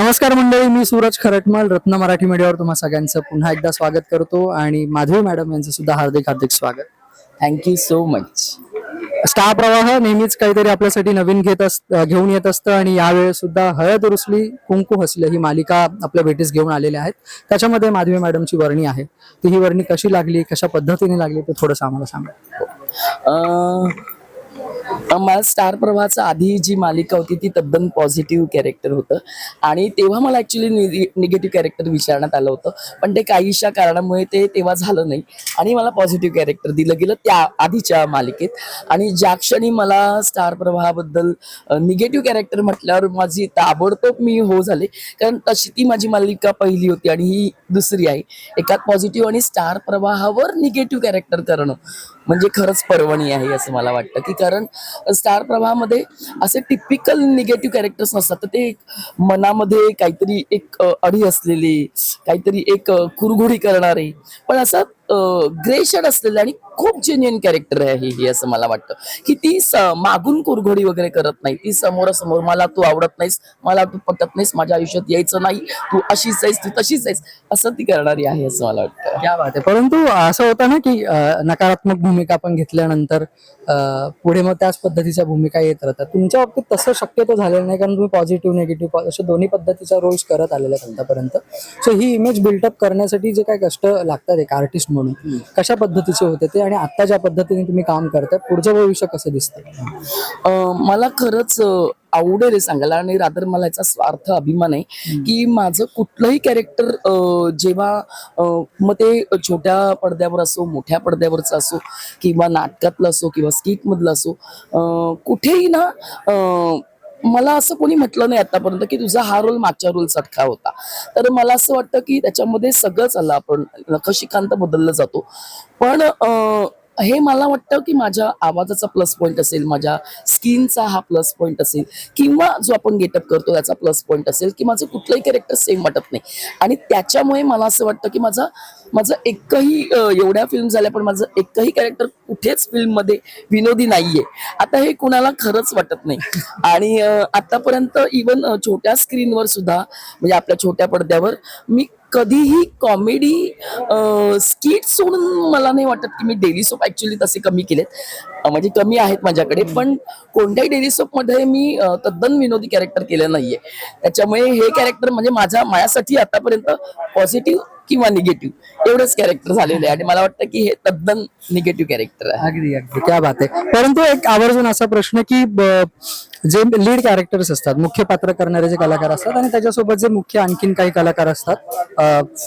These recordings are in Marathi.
नमस्कार मंडळी मी सूरज खरटमल रत्न मराठी मीडियावर तुम्हा सगळ्यांचं पुन्हा एकदा स्वागत करतो आणि माधवी मॅडम यांचं सुद्धा हार्दिक हार्दिक स्वागत. थँक्यू सो मच स्टार प्रवाह नेहमीच काहीतरी आपल्यासाठी नवीन घेत अस घेऊन येत असतं आणि यावेळेस सुद्धा हळद रुसली कुंकू हसलं ही मालिका आपल्या भेटीस घेऊन आलेल्या आहेत. त्याच्यामध्ये माधवी मॅडमची वर्णी आहे. ती ही वर्णी कशी लागली कशा पद्धतीने लागली ते थोडंसं आम्हाला सांगा. मला स्टार प्रवाहाचा आधी जी मालिका होती ती तद्दन पॉझिटिव्ह कॅरेक्टर होतं. आणि तेव्हा मला ऍक्च्युली निगेटिव्ह कॅरेक्टर विचारण्यात आलं होतं. पण ते काहीशा कारणामुळे ते तेव्हा झालं नाही. आणि मला पॉझिटिव्ह कॅरेक्टर दिलं गेलं त्या आधीच्या मालिकेत. आणि ज्या क्षणी मला स्टार प्रवाहाबद्दल निगेटिव्ह कॅरेक्टर म्हटल्यावर माझी ताबडतोब मी हो झाले. कारण तशी ती माझी मालिका पहिली होती आणि ही दुसरी आहे. एकात पॉझिटिव्ह आणि स्टार प्रवाहावर निगेटिव्ह कॅरेक्टर करणं. म्हणजे खरंच पर्वणी आहे असं मला वाटतं. की कारण स्टार प्रवाहामध्ये असे टिपिकल निगेटिव्ह कॅरेक्टर्स नसतात. तर ते एक मनामध्ये काहीतरी एक अडी असलेले काहीतरी एक कुरघुडी करणारे. पण असं ग्रे शेड असलेले आणि खूप जेन्युअन कॅरेक्टर आहे ही असं मला वाटतं. की ती मागून कुरघोडी वगैरे करत नाही. ती समोरासमोर मला तू आवडत नाहीस मला तू पटत नाहीस माझ्या आयुष्यात यायचं नाही तू अशीच आहेस तू तशीच आहेस असं ती करणारी आहे असं मला वाटतं. क्या बात आहे. परंतु असं होतं ना की नकारात्मक भूमिका आपण घेतल्यानंतर पुढे मग त्याच पद्धतीच्या भूमिका येत राहतात. तुमच्या बाबतीत तसं शक्यतो झालेलं नाही कारण तुम्ही पॉझिटिव्ह निगेटिव्ह अशा दोन्ही पद्धतीचा रोल्स करत आलेले आतापर्यंत. सो ही इमेज बिल्डअप करण्यासाठी जे काय कष्ट लागतात एक आर्टिस्ट म्हणून. कशा पद्धतीचे होते ते आणि आता ज्या पद्धतीने तुम्ही काम करताय पुढचं भविष्य कसं दिसतंय? अं, मला खरंच आवडेल सांगायला आणि रादर मला याचा स्वार्थ अभिमान आहे की माझं कुठलंही कॅरेक्टर जेव्हा मग ते छोट्या पडद्यावर असो मोठ्या पडद्यावरचं असो किंवा नाटकातलं असो किंवा स्किट मधलं असो कुठेही ना मला असं कोणी म्हटलं नाही आतापर्यंत की तुझा हा रोल मागच्या रोल सारखा होता. तर मला असं वाटतं की त्याच्यामध्ये सगळंच आलं आपण. नखशिकांत बदललं जातो. पण हे मला वाटतं की माझ्या आवाजाचा प्लस पॉईंट असेल माझ्या स्किनचा हा प्लस पॉईंट असेल किंवा जो आपण गेटअप करतो त्याचा प्लस पॉईंट असेल की माझं कुठलंही कॅरेक्टर सेम वाटत नाही. आणि त्याच्यामुळे मला असं वाटतं की माझा माझं एकही एवढ्या फिल्म झाल्या पण माझं एकही कॅरेक्टर कुठेच फिल्ममध्ये विनोदी नाहीये. आता हे कुणाला खरंच वाटत नाही. आणि आतापर्यंत इवन छोट्या स्क्रीनवर सुद्धा म्हणजे आपल्या छोट्या पडद्यावर मी कधीही कॉमेडी स्किट सोडून मला नाही वाटत की मी डेली सोप ऍक्च्युली तसे कमी केलेत. म्हणजे कमी आहेत माझ्याकडे पण कोणत्याही डेली सोपमध्ये मी तद्दन विनोदी कॅरेक्टर केलं नाहीये. त्याच्यामुळे हे कॅरेक्टर म्हणजे माझ्या माझ्यासाठी आतापर्यंत पॉझिटिव्ह किंवा निगेटिव्ह एवढंच कॅरेक्टर झालेलं आहे. आणि मला वाटतं की हे तद्दन निगेटिव्ह कॅरेक्टर आहे. अगदी अगदी. क्या बात आहे. परंतु एक आवर्जून असा प्रश्न की ब- जे लीड कॅरेक्टर्स असतात मुख्य पात्र करणारे जे कलाकार असतात आणि त्याच्यासोबत जे मुख्य आणखीन काही कलाकार असतात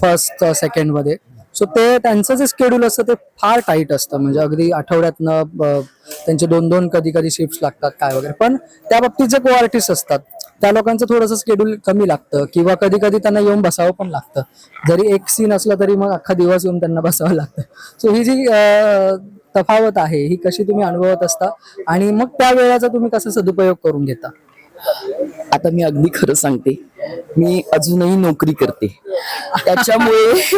फर्स्ट सेकंडमध्ये सो ते त्यांचं जे स्केड्यूल असतं ते फार टाईट असतं. म्हणजे अगदी आठवड्यातनं त्यांचे दोन दोन कधी कधी शिफ्ट लागतात काय वगैरे. पण त्या बाबतीत जे को आर्टिस्ट असतात त्या लोकांचं थोडंसं स्केड्यूल कमी लागतं किंवा कधी कधी त्यांना येऊन बसावं पण लागतं. जरी एक सीन असला तरी मग अख्खा दिवस येऊन त्यांना बसावं लागतं. सो ही जी तफावत आहे ही कशी तुम्ही अनुभवत असता आणि मग त्या वेळाचा तुम्ही कसा सदुपयोग करून घेता? आता मी अगदी खरं सांगते. मी अजूनही नोकरी करते. त्याच्यामुळे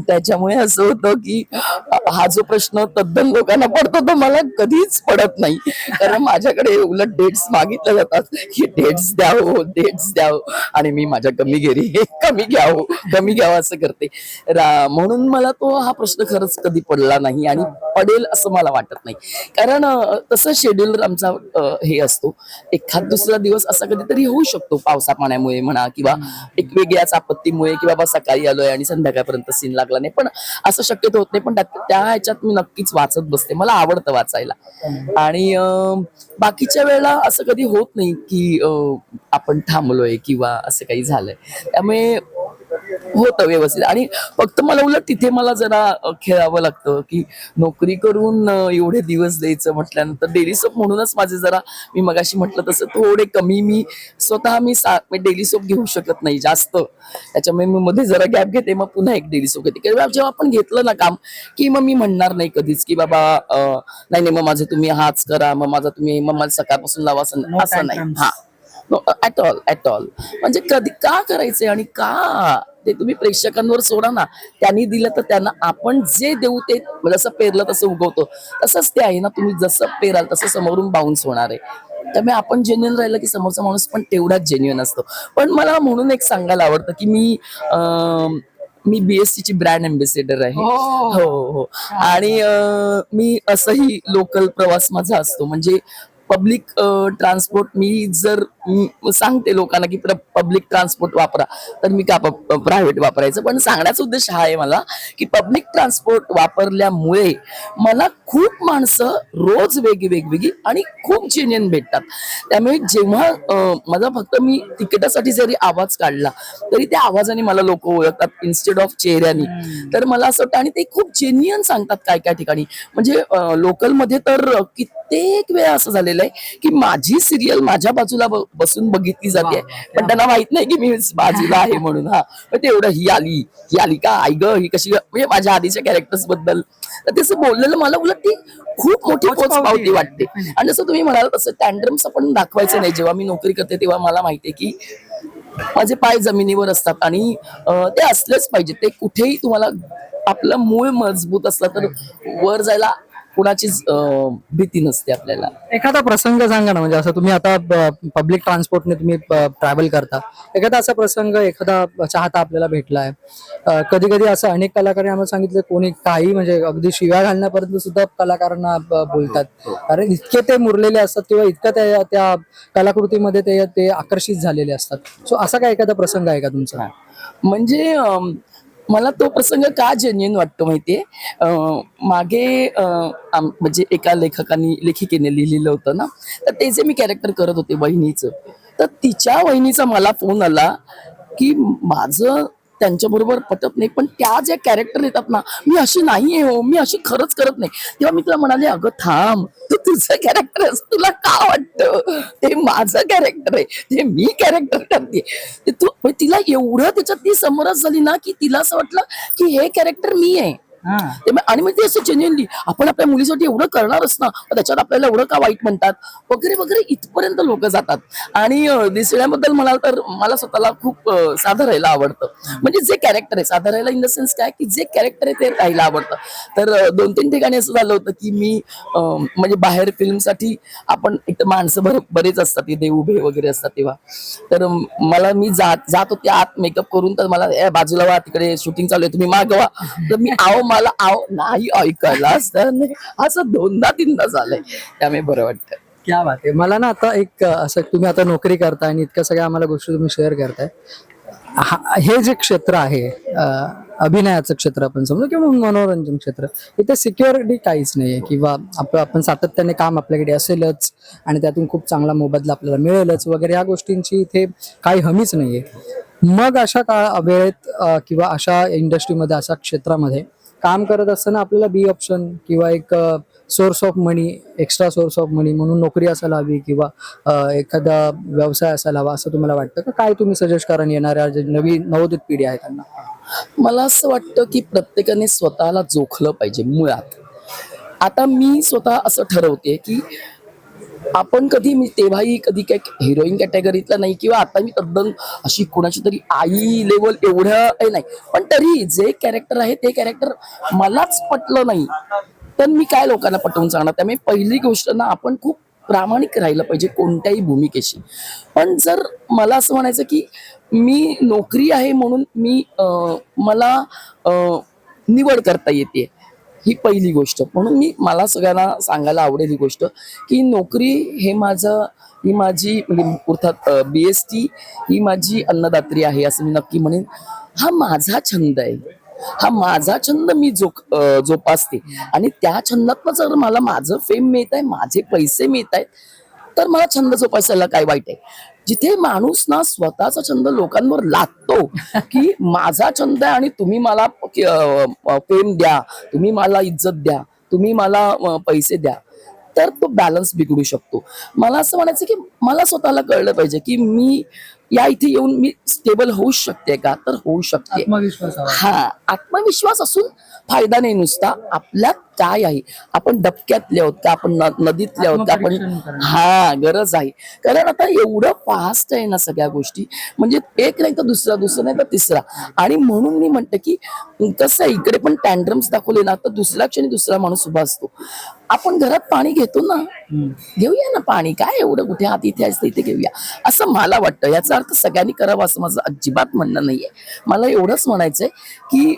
त्याच्यामुळे असं होतं की हा जो प्रश्न तद्दन लोकांना पडतो तो मला कधीच पडत नाही. कारण माझ्याकडे उलट डेट्स मागितल्या जातात की डेट्स द्यावं डेट्स द्यावं. आणि मी माझ्या कमी घेरी कमी घ्यावं कमी घ्यावं असं करते. रा- म्हणून मला तो हा प्रश्न खरंच कधी पडला नाही आणि पडेल असं मला वाटत नाही. कारण तसं शेड्यूल आमचा हे असतो. एखाद दुसरा दिवस असा कधीतरी होऊ शकतो पावसा पाण्यामुळे म्हणा किंवा एक वेगळ्याच आपत्तीमुळे की बाबा सकाळी आलोय आणि संध्याकाळपर्यंत सीन लागला नाही. पण असं शक्यतो होत नाही. पण त्या- ह्याच्यात मी नक्कीच वाचत बसते. मला आवडतं वाचायला. आणि बाकीच्या वेळेला असं कधी होत नाही की आपण थांबलोय किंवा असं काही झालंय. त्यामुळे होतं व्यवस्थित. आणि फक्त मला उलट तिथे मला जरा खेळावं लागतं की नोकरी करून एवढे दिवस द्यायचं म्हटल्यानंतर डेली सोप म्हणूनच माझे जरा मी मगाशी म्हटलं तसं थोडे कमी मी स्वतः मी डेली सोप घेऊ शकत नाही जास्त. त्याच्यामुळे मी मध्ये जरा गॅप घेते मग पुन्हा एक डेली सोप घेते. जेव्हा आपण घेतलं ना काम की मग मी म्हणणार नाही कधीच की बाबा नाही नाही मग माझं तुम्ही हाच करा मग माझा तुम्ही मग मला सकाळपासून लावा असं नाही. हा. ऍट ऑल ऍट ऑल म्हणजे कधी का करायचे आणि का ते तुम्ही प्रेक्षकांवर सोडा ना. त्यांनी दिलं तर त्यांना आपण जे देऊ ते जसं पेरलं तसं उगवतो. तसंच ते आहे ना तुम्ही जसं पेराल तसं समोरून बाउन्स होणार आहे. त्यामुळे आपण जेन्युअन राहिलं की समोरचा माणूस पण तेवढाच जेन्युअन असतो. पण मला म्हणून एक सांगायला आवडतं की मी मी बीएससी ची ब्रँड अम्बेसिडर आहे. हो. हो आणि अं, मी असंही लोकल प्रवास माझा असतो. म्हणजे पब्लिक ट्रान्सपोर्ट मी जर सांगते लोकांना की पब्लिक ट्रान्सपोर्ट वापरा. तर मी का प्रायव्हेट वापरायचं? पण सांगण्याचा उद्देश हा आहे मला की पब्लिक ट्रान्सपोर्ट वापरल्यामुळे मला खूप माणसं रोज वेगळी वेगवेगळी आणि खूप जेन्युन भेटतात. त्यामुळे जेव्हा माझा फक्त मी तिकिटासाठी जरी आवाज काढला तरी त्या आवाजाने मला लोक ओळखतात इन्स्टेड ऑफ चेहऱ्यानी. तर मला असं वाटतं आणि ते खूप जेन्युअन सांगतात काय काय ठिकाणी. म्हणजे लोकलमध्ये तर कित्येक वेळा असं झालेलं आहे की माझी सिरियल माझ्या बाजूला बसून बघितली जाते. पण त्यांना माहीत नाही की मी बाजूला आहे म्हणून. हा. पण ते एवढं ही आली ही आली का? आई ग ही कशी? म्हणजे माझ्या आधीच्या कॅरेक्टर्सबद्दल. तर तसं बोललेलं मला उलट ती खूप मोठी पोच पावती. वाटते. आणि जसं तुम्ही म्हणाल तसं टँड्रम्स आपण दाखवायचं नाही. जेव्हा मी नोकरी करते तेव्हा मला माहितीये की माझे पाय जमिनीवर असतात आणि ते असलेच पाहिजे. ते कुठेही तुम्हाला आपलं मूळ मजबूत असलं तर वर जायला कुणाचीच भीती नसते आपल्याला. एखादा प्रसंग सांगा ना म्हणजे असं तुम्ही आता पब्लिक ट्रान्सपोर्टने तुम्ही ट्रॅव्हल करता. एखादा असा प्रसंग एखादा चाहता आपल्याला भेटलाय. कधी कधी असं अनेक कलाकारांनी आम्हाला सांगितलं कोणी काही म्हणजे अगदी शिव्या घालण्यापर्यंत सुद्धा कलाकारांना बोलतात. कारण इतके ते मुरलेले असतात किंवा इतकं त्या त्या कलाकृतीमध्ये ते ते आकर्षित झालेले असतात. सो असा काय एखादा प्रसंग आहे का तुमचा? म्हणजे मला तो प्रसंग का जेन्युन वाटतो माहितीये? मागे आम- म्हणजे एका लेखकाने लेखिकेने लिहिलेलं होतं ना तर ते जे मी कॅरेक्टर करत होते वहिनीचं तर तिच्या वहिनीचा मला फोन आला की माझं त्यांच्या बरोबर पटत नाही पण त्या ज्या कॅरेक्टर येतात ना मी अशी नाही आहे हो मी अशी खरंच करत नाही. तेव्हा मी तुला म्हणाले अगं थांब तुझं कॅरेक्टर असं तुला का वाटतं? ते माझं कॅरेक्टर आहे. ते मी कॅरेक्टर करते तू तिला एवढं त्याच्यात ती समरस झाली ना की तिला असं वाटलं की हे कॅरेक्टर मी आहे. आणि म्हणजे असं जेन्युअनली आपण आपल्या मुलीसाठी एवढं करणारच ना त्याच्यात आपल्याला एवढं का वाईट म्हणतात? वगैरे वगैरे इथपर्यंत लोक जातात. आणि दिसण्याबद्दल म्हणाल तर मला स्वतःला खूप साधं राहायला आवडतं. म्हणजे जे कॅरेक्टर आहे साधं राहायला इन द सेन्स काय की जे कॅरेक्टर आहे ते राहायला आवडतं. तर दोन तीन ठिकाणी असं झालं होतं की मी म्हणजे बाहेर फिल्मसाठी आपण एक तर माणसं भर बरेच असतात देव उभे वगैरे असतात तेव्हा. तर मला मी जात जात होते आत मेकअप करून तर मला बाजूला वा तिकडे शूटिंग चालू आहे तुम्ही मागवा तर मी आव मला आव नाही ऐकायला असं नाही. असं दोनदा तीनदा झालंय. त्यामुळे बरं वाटतं. क्या बात आहे. मला ना आता एक असं तुम्ही आता नोकरी करताय आणि इतक्या सगळ्या आम्हाला गोष्टी तुम्ही शेअर करताय. हा- हे जे क्षेत्र आहे अभिनयाचं क्षेत्र आपण समजू किंवा मनोरंजन क्षेत्र इथे सिक्युरिटी काहीच नाहीये किंवा आप- आपण सातत्याने काम आपल्याकडे असेलच आणि त्यातून खूप चांगला मोबदला आपल्याला मिळेलच वगैरे या गोष्टींची इथे काही हमीच नाहीये. मग अशा काळ वेळेत किंवा अशा इंडस्ट्रीमध्ये अशा क्षेत्रामध्ये काम करत असताना आपल्याला बी ऑप्शन किंवा एक source of money extra source of money म्हणून नोकरी असायला हवी किंवा एखादा व्यवसाय असायला हवा असं तुम्हाला वाटतं का? काय तुम्ही सजेस्ट करा येणाऱ्या जे नवीन नवोदित पिढी आहे त्यांना? मला असं वाटतं की प्रत्येकाने स्वतःला जोखलं पाहिजे मुळात. आता मी स्वतः असं ठरवते की आपण कधी मी तेव्हाही कधी काय हिरोईन कॅटेगरीतला नाही किंवा आता मी तद्दन अशी कुणाची तरी आई लेवल एवढं नाही. पण तरी जे कॅरेक्टर आहे ते कॅरेक्टर मलाच पटलं नाही. तर मी काय लोकांना पटवून सांगणार? त्यामुळे पहिली गोष्ट ना आपण खूप प्रामाणिक राहिलं पाहिजे कोणत्याही भूमिकेशी. पण जर मला असं म्हणायचं की मी नोकरी आहे म्हणून मी मला निवड करता येते. ही पहिली गोष्ट. म्हणून मी मला सगळ्यांना सांगायला आवडेल ही गोष्ट की नोकरी हे माझं ही माझी म्हणजे अर्थात बी एस टी ही माझी अन्नदात्री आहे असं मी नक्की म्हणेन. हा माझा छंद आहे. हा माझा छंद मी जोक जोपासते. आणि त्या छंदातनं जर मला माझं फेम मिळत आहे माझे पैसे मिळत आहेत तर मला छंद जोपासायला काय वाईट आहे? जिथे माणूस ना स्वतःचा छंद लोकांवर लादतो की माझा छंद आहे आणि तुम्ही मला फेम द्या तुम्ही मला इज्जत द्या तुम्ही मला पैसे द्या तर तो बॅलन्स बिघडू शकतो. मला असं म्हणायचं की मला स्वतःला कळलं पाहिजे की मी या इथे येऊन मी स्टेबल होऊ शकते का? तर होऊ शकते. हा आत्मविश्वास असून फायदा नाही नुसता आपल्यात काय आहे. आपण डबक्यातले आहोत का? आपण नदीतले आहोत का? आपण. हा गरज आहे. कारण आता एवढं फास्ट आहे ना सगळ्या गोष्टी. म्हणजे एक नाही तर दुसरा दुसरा नाही तर तिसरा. आणि म्हणून मी म्हणते की कसं इकडे पण टँड्रम्स दाखवले ना तर दुसऱ्या क्षणी दुसरा माणूस उभा असतो. आपण घरात पाणी घेतो ना. घेऊया ना पाणी. काय एवढं कुठे? हात इथे असतं इथे घेऊया. असं मला वाटतं. याचा अर्थ सगळ्यांनी करावा असं माझं अजिबात म्हणणं नाहीये. मला एवढंच म्हणायचंय की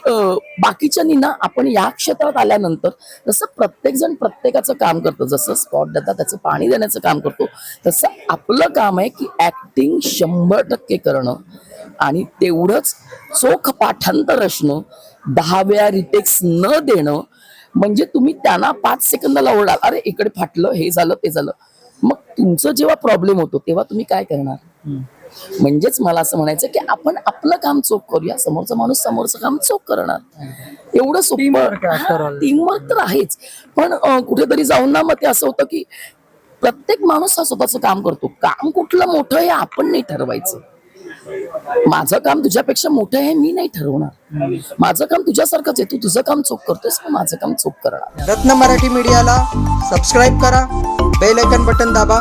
बाकीच्यांनी ना आपण या क्षेत्रात आल्यानंतर जसं प्रत्येकजण प्रत्येकाचं काम करतो जसं स्पॉट देतात त्याचं पाणी देण्याचं काम करतो तसं आपलं काम आहे की ऍक्टिंग शंभर टक्के करणं आणि तेवढंच चोख पाठांतर असणं दहाव्या रिटेक्स न देणं म्हणजे तुम्ही त्यांना पाच सेकंदाला ओरडाल अरे इकडे फाटलं हे झालं ते झालं. मग तुमचं जेव्हा प्रॉब्लेम होतो तेव्हा तुम्ही काय करणार? म्हणजेच मला असं म्हणायचं की आपण आपलं काम चोख करूया समोरचा माणूस समोरचं काम चोख करणार. एवढं. टीमवर्क तर आहेच. पण कुठेतरी जाऊन ना मग ते असं होतं की प्रत्येक माणूस हा स्वतःचं काम करतो. काम कुठलं मोठं हे आपण नाही ठरवायचं. माझं काम तुझ्यापेक्षा मोठं आहे मी नाही ठरवणार. माझं काम तुझ्यासारखंच आहे. तू तुझं काम चोख करतोस माझं काम चोख करणार. रत्न मराठी मीडियाला सबस्क्राईब करा. बेल आयकन बटन दाबा.